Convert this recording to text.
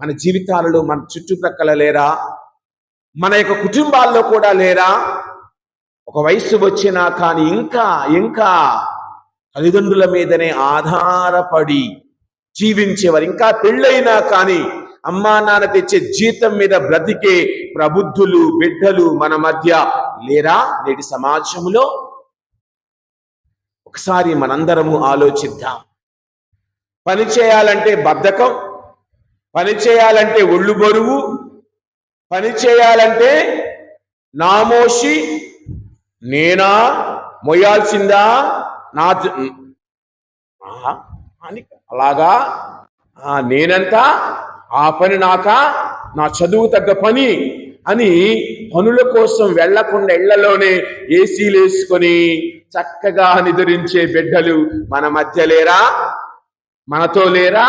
మన జీవితాలలో మన చుట్టుప్రక్కల లేరా? మన యొక్క కుటుంబాల్లో కూడా లేరా? ఒక వయసు వచ్చినా కానీ ఇంకా ఇంకా తల్లిదండ్రుల మీదనే ఆధారపడి జీవించేవారు. ఇంకా పెళ్ళైనా కానీ అమ్మా నాన్న తెచ్చే జీతం మీద బ్రతికే ప్రబుద్ధులు బిడ్డలు మన మధ్య లేరా నేటి సమాజంలో? ఒకసారి మనందరము ఆలోచిద్దాం. పని చేయాలంటే బద్ధకం పని చేయాలంటే ఒళ్ళు బరువు పని చేయాలంటే నామోషి నేనా మొయ్యాల్సిందా నా అని అలాగా నేనంత ఆ పని నాక నా చదువు తగ్గ పని అని పనుల కోసం వెళ్ళకుండా ఇళ్ళలోనే ఏసీలు వేసుకొని చక్కగా నిద్రించే బిడ్డలు మన మధ్య లేరా? మనతో లేరా?